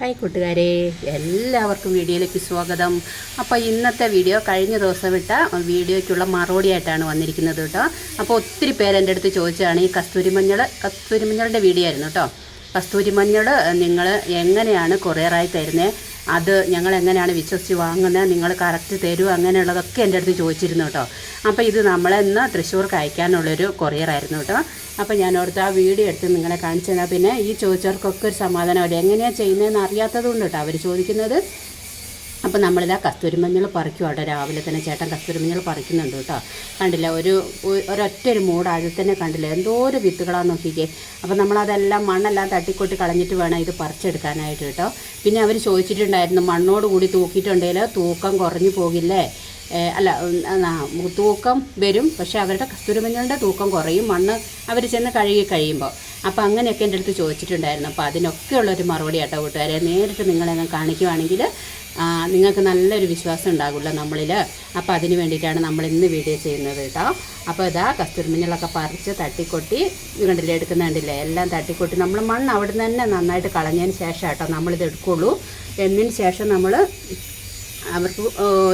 Hi കൂട്ടുകാരെ എല്ലാവർക്കും വീഡിയോയിലേക്ക് സ്വാഗതം. അപ്പോൾ ഇന്നത്തെ വീഡിയോ കഴിഞ്ഞ ദിവസം വിട്ട വീഡിയോയ്ക്കുള്ള മറുപടി ആയിട്ടാണ് വന്നിരിക്കുന്നത് കേട്ടോ. അപ്പോൾ ഒത്തിരി പേര് എന്റെ അടുത്ത് ചോദിച്ചതാണ് ഈ കസ്തൂരി മഞ്ഞൾ കസ്തൂരി മഞ്ഞളുടെ വീഡിയോ ആയിരുന്നു കേട്ടോ. കസ്തൂരി മഞ്ഞൾ നിങ്ങൾ എങ്ങനെയാണ് കൊറിയറായി തരുന്നത് അത് ഞങ്ങൾ എങ്ങനെയാണ് വിശ്വസിച്ച് വാങ്ങുന്നത് നിങ്ങൾ കറക്റ്റ് തരുമോ അങ്ങനെയുള്ളതൊക്കെ എന്റെ അടുത്ത് ചോദിച്ചിരുന്നു കേട്ടോ. അപ്പോൾ ഇത് നമ്മളെന്ന് തൃശ്ശൂർക്ക് അയക്കാനുള്ളൊരു കൊറിയറായിരുന്നു കേട്ടോ. അപ്പോൾ ഞാൻ ഓർത്ത് ആ വീഡിയോ എടുത്ത് നിങ്ങളെ കാണിച്ചു തന്നാൽ പിന്നെ ഈ ചോദിച്ചവർക്കൊക്കെ ഒരു സമാധാനമല്ല എങ്ങനെയാണ് ചെയ്യുന്നതെന്ന് അറിയാത്തത് കൊണ്ട് കേട്ടോ അവർ ചോദിക്കുന്നത്. അപ്പോൾ നമ്മളിതാ കസ്തൂരിമഞ്ഞൾ പറിക്കും അവിടെ രാവിലെ തന്നെ. ചേട്ടൻ കസ്തൂരിമഞ്ഞൾ പറിക്കുന്നുണ്ട് കേട്ടോ. കണ്ടില്ല ഒരു ഒരൊറ്റ ഒരു മൂട് അതിൽ തന്നെ കണ്ടില്ല. എന്തോ ഒരു വിത്തുകളാന്ന് നോക്കിക്കേ. അപ്പോൾ നമ്മളതെല്ലാം മണ്ണെല്ലാം തട്ടിക്കൊട്ടി കളഞ്ഞിട്ട് വേണം ഇത് പറിച്ചെടുക്കാനായിട്ട് കേട്ടോ. പിന്നെ അവർ ചോദിച്ചിട്ടുണ്ടായിരുന്നു മണ്ണോട് കൂടി തൂക്കിയിട്ടുണ്ടെങ്കിൽ തൂക്കം കുറഞ്ഞു പോകില്ലേ? അല്ല തൂക്കം വരും പക്ഷേ അവരുടെ കസ്തൂരിമഞ്ഞളുടെ തൂക്കം കുറയും. മണ്ണ് അവർ ചെന്ന് കഴുകി കഴിയുമ്പോൾ അപ്പോൾ അങ്ങനെയൊക്കെ എന്റെ അടുത്ത് ചോദിച്ചിട്ടുണ്ടായിരുന്നു. അപ്പോൾ അതിനൊക്കെയുള്ളൊരു മറുപടി കേട്ടോ കൂട്ടുകാരെ. നേരിട്ട് നിങ്ങളെങ്ങനെ കാണിക്കുവാണെങ്കിൽ നിങ്ങൾക്ക് നല്ലൊരു വിശ്വാസം ഉണ്ടാകില്ല നമ്മളിൽ അപ്പോൾ അതിന് വേണ്ടിയിട്ടാണ് നമ്മൾ ഇന്ന് വീഡിയോ ചെയ്യുന്നത് കേട്ടോ അപ്പോൾ ഇതാ കസ്തൂരിമഞ്ഞളൊക്കെ പറിച്ച് തട്ടിക്കൊട്ടി കണ്ടില്ലേ എടുക്കുന്ന കണ്ടില്ലേ? എല്ലാം തട്ടിക്കൊട്ടി നമ്മൾ മണ്ണ് അവിടെ നിന്ന് തന്നെ നന്നായിട്ട് കളഞ്ഞതിന് ശേഷം കേട്ടോ നമ്മളിത് എടുക്കുള്ളൂ. എന്നതിന് ശേഷം നമ്മൾ അവർക്ക്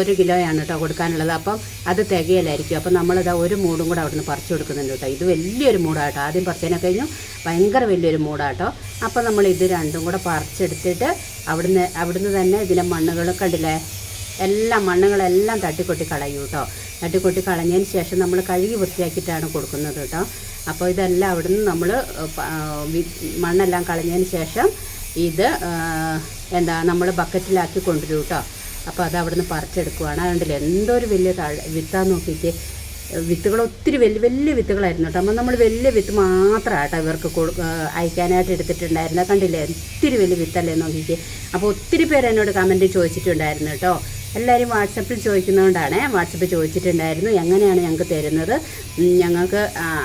ഒരു കിലോയാണ് കേട്ടോ കൊടുക്കാനുള്ളത്. അപ്പം അത് തികയലായിരിക്കും. അപ്പം നമ്മളിതാ ഒരു മൂടും കൂടെ അവിടുന്ന് പറിച്ചു കൊടുക്കുന്നുണ്ട് കേട്ടോ ഇത് വലിയൊരു മൂടാട്ടോ ആദ്യം പറിച്ചതിനെ കഴിഞ്ഞു ഭയങ്കര വലിയൊരു മൂടാട്ടോ അപ്പം നമ്മൾ ഇത് രണ്ടും കൂടെ പറിച്ചെടുത്തിട്ട് അവിടുന്ന് അവിടുന്ന് തന്നെ ഇതിലെ മണ്ണുകൾ കണ്ടില്ലേ? എല്ലാ മണ്ണുകളെല്ലാം തട്ടിക്കൊട്ടി കളയും കേട്ടോ തട്ടിക്കൊട്ടി കളഞ്ഞതിന് ശേഷം നമ്മൾ കഴുകി വൃത്തിയാക്കിയിട്ടാണ് കൊടുക്കുന്നത് കേട്ടോ അപ്പോൾ ഇതെല്ലാം അവിടുന്ന് നമ്മൾ മണ്ണെല്ലാം കളഞ്ഞതിന് ശേഷം ഇത് എന്താ നമ്മൾ ബക്കറ്റിലാക്കി കൊണ്ടുവരും കേട്ടോ അപ്പോൾ അത് അവിടുന്ന് പറിച്ചെടുക്കുവാണ്. അതുകൊണ്ടില്ല എന്തൊരു വലിയ താഴ് വിത്താന്ന് നോക്കിയിട്ട് വിത്തുകൾ ഒത്തിരി വലിയ വലിയ വിത്തുകളായിരുന്നു കേട്ടോ. അപ്പോൾ നമ്മൾ വലിയ വിത്ത് മാത്രമാട്ടോ ഇവർക്ക് അയക്കാനായിട്ട് എടുത്തിട്ടുണ്ടായിരുന്നത് കണ്ടില്ലേ? ഒത്തിരി വലിയ വിത്തല്ലേ നോക്കിയിട്ട് അപ്പോൾ ഒത്തിരി പേര് എന്നോട് കമന്റ് ചോദിച്ചിട്ടുണ്ടായിരുന്നു കേട്ടോ. എല്ലാവരും വാട്സപ്പിൽ ചോദിക്കുന്നതുകൊണ്ടാണ് വാട്സപ്പിൽ ചോദിച്ചിട്ടുണ്ടായിരുന്നു എങ്ങനെയാണ് ഞങ്ങൾക്ക് തരുന്നത്. ഞങ്ങൾക്ക്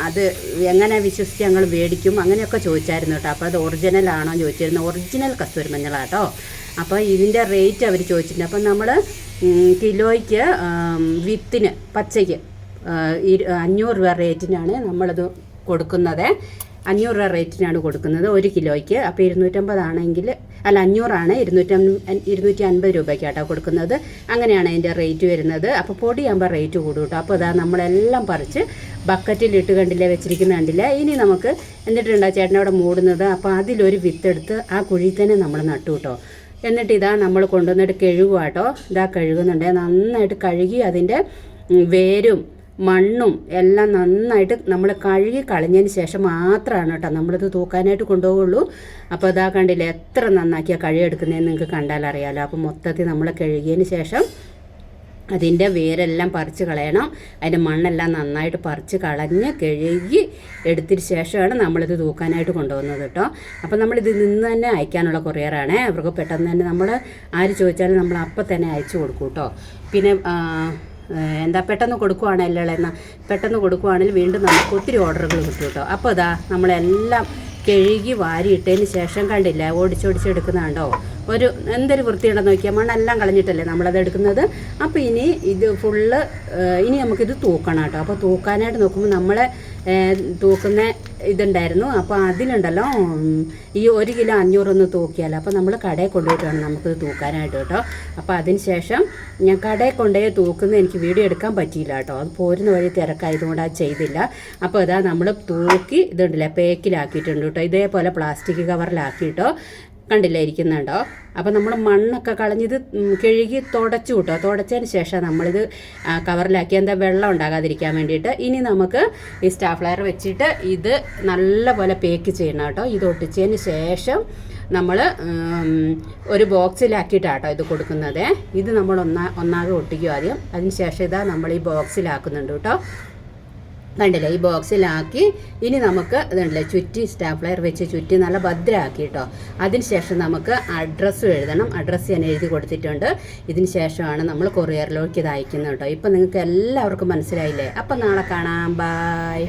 അത് എങ്ങനെ വിശ്വസിച്ച് ഞങ്ങൾ മേടിക്കും അങ്ങനെയൊക്കെ ചോദിച്ചായിരുന്നു കേട്ടോ. അപ്പോൾ അത് ഒറിജിനൽ ആണോ ചോദിച്ചിരുന്നു. ഒറിജിനൽ കസ്തൂരി മഞ്ഞളാട്ടോ അപ്പോൾ ഇതിന്റെ റേറ്റ് അവർ ചോദിച്ചിട്ടുണ്ട്. അപ്പം നമ്മൾ കിലോയ്ക്ക് വിത്തിന് പച്ചയ്ക്ക് അഞ്ഞൂറ് രൂപ റേറ്റിനാണ് നമ്മളത് കൊടുക്കുന്നത്. അഞ്ഞൂറ് രൂപ റേറ്റിനാണ് കൊടുക്കുന്നത് ഒരു കിലോയ്ക്ക്. അപ്പോൾ ഇരുന്നൂറ്റമ്പതാണെങ്കിൽ അല്ല അഞ്ഞൂറാണ്. ഇരുന്നൂറ്റി ഇരുന്നൂറ്റി അൻപത് രൂപയ്ക്കാട്ടോ കൊടുക്കുന്നത്. അങ്ങനെയാണ് അതിന്റെ റേറ്റ് വരുന്നത്. അപ്പോൾ പൊടിയാകുമ്പോൾ റേറ്റ് കൂടും കേട്ടോ അപ്പോൾ അതാ നമ്മളെല്ലാം പറിച്ച് ബക്കറ്റിലിട്ട് കണ്ടില്ലേ വെച്ചിരിക്കുന്ന കണ്ടില്ലേ? ഇനി നമുക്ക് എന്നിട്ടുണ്ടോ ചേട്ടനവിടെ മൂടുന്നത്? അപ്പോൾ അതിലൊരു വിത്തെടുത്ത് ആ കുഴി തന്നെ നമ്മൾ നട്ടു കേട്ടോ എന്നിട്ട് ഇതാ നമ്മൾ കൊണ്ടുവന്നിട്ട് കഴുകുക കേട്ടോ ഇതാ കഴുകുന്നുണ്ട്. നന്നായിട്ട് കഴുകി അതിന്റെ വേരും മണ്ണും എല്ലാം നന്നായിട്ട് നമ്മൾ കഴുകി കളഞ്ഞതിന് ശേഷം മാത്രമാണ് കേട്ടോ നമ്മളിത് തൂക്കാനായിട്ട് കൊണ്ടുപോകുള്ളൂ അപ്പോൾ അതാ കണ്ടില്ലേ എത്ര നന്നാക്കിയാൽ കഴുകിയെടുക്കുന്നതെന്ന് നിങ്ങൾക്ക് കണ്ടാൽ അറിയാമല്ലോ അപ്പോൾ മൊത്തത്തിൽ നമ്മൾ കഴുകിയതിന് ശേഷം അതിന്റെ വേരെല്ലാം പറിച്ച് കളയണം. അതിന്റെ മണ്ണെല്ലാം നന്നായിട്ട് പറിച്ച് കളഞ്ഞ് കഴുകി എടുത്തിന് ശേഷമാണ് നമ്മളിത് തൂക്കാനായിട്ട് കൊണ്ടുപോകുന്നത് കേട്ടോ. അപ്പോൾ നമ്മളിത് നിന്ന് തന്നെ അയക്കാനുള്ള കൊറിയറാണ്. അവർക്ക് പെട്ടെന്ന് തന്നെ നമ്മൾ ആര് ചോദിച്ചാലും നമ്മൾ അപ്പം തന്നെ അയച്ചു കൊടുക്കും കേട്ടോ. പിന്നെ എന്താ പെട്ടെന്ന് കൊടുക്കുവാണ് എന്നാൽ പെട്ടെന്ന് കൊടുക്കുവാണെങ്കിൽ വീണ്ടും നമുക്ക് ഒത്തിരി ഓർഡറുകൾ കിട്ടും കേട്ടോ. അപ്പോൾ ഇതാ നമ്മളെല്ലാം കഴുകി വാരിയിട്ടതിന് ശേഷം കണ്ടില്ല ഓടിച്ചോടിച്ചെടുക്കുന്നതാണ്ടോ? ഒരു എന്തൊരു വൃത്തിയുടെ നോക്കിയാൽ മണ്ണെല്ലാം കളഞ്ഞിട്ടല്ലേ നമ്മളത് എടുക്കുന്നത്. അപ്പോൾ ഇനി ഇത് ഫുള്ള് ഇനി നമുക്കിത് തൂക്കണം കേട്ടോ. അപ്പോൾ തൂക്കാനായിട്ട് നോക്കുമ്പോൾ നമ്മളെ തൂക്കുന്ന ഇതുണ്ടായിരുന്നു. അപ്പോൾ അതിലുണ്ടല്ലോ ഈ ഒരു കിലോ അഞ്ഞൂറൊന്ന് തൂക്കിയാലോ. അപ്പോൾ നമ്മൾ കടയിൽ കൊണ്ടുപോയിട്ട് വേണം നമുക്കിത് തൂക്കാനായിട്ട് കേട്ടോ. അപ്പോൾ അതിന് ശേഷം ഞാൻ കടയിൽ കൊണ്ടുപോയി തൂക്കുന്ന എനിക്ക് വീഡിയോ എടുക്കാൻ പറ്റിയില്ല കേട്ടോ. അത് പോരുന്ന വഴി തിരക്കായതുകൊണ്ട് അത് ചെയ്തില്ല. അപ്പോൾ ഇതാ നമ്മൾ തൂക്കി ഇതുണ്ടല്ലേ പേക്കിലാക്കിയിട്ടുണ്ട് കേട്ടോ. ഇതേപോലെ പ്ലാസ്റ്റിക് കവറിലാക്കിയിട്ടോ കണ്ടില്ലേ ഇരിക്കുന്നുണ്ടോ അപ്പോൾ നമ്മൾ മണ്ണൊക്കെ കളഞ്ഞിത് കഴുകി തുടച്ചു കിട്ടോ തുടച്ചതിന് ശേഷം നമ്മളിത് കവറിലാക്കി എന്താ വെള്ളം ഉണ്ടാകാതിരിക്കാൻ വേണ്ടിയിട്ട് ഇനി നമുക്ക് ഈ സ്റ്റാഫ് സ്റ്റാഫ്ലയർ വെച്ചിട്ട് ഇത് നല്ലപോലെ പേക്ക് ചെയ്യണം കേട്ടോ. ഇത് ഒട്ടിച്ചതിന് ശേഷം നമ്മൾ ഒരു ബോക്സിലാക്കിയിട്ടാട്ടോ ഇത് കൊടുക്കുന്നത്. ഇത് നമ്മൾ ഒന്നാ ഒന്നാകെ ഒട്ടിക്കും ആദ്യം. അതിന് ശേഷം ഇതാ നമ്മൾ ഈ ബോക്സിലാക്കുന്നുണ്ട് കേട്ടോ. കണ്ടില്ലേ? ഈ ബോക്സിലാക്കി. ഇനി നമുക്ക് ഇതുണ്ടല്ലേ ചുറ്റി സ്റ്റാപ്ലയർ വെച്ച് ചുറ്റി നല്ല ഭദ്രമാക്കി കേട്ടോ അതിന് ശേഷം നമുക്ക് അഡ്രസ്സും എഴുതണം. അഡ്രസ്സ് ഞാൻ എഴുതി കൊടുത്തിട്ടുണ്ട്. ഇതിന് ശേഷമാണ് നമ്മൾ കൊറിയറിലേക്ക് ഇത് അയക്കുന്നത് കേട്ടോ. ഇപ്പം നിങ്ങൾക്ക് എല്ലാവർക്കും മനസ്സിലായില്ലേ? അപ്പം നാളെ കാണാം. ബായ്.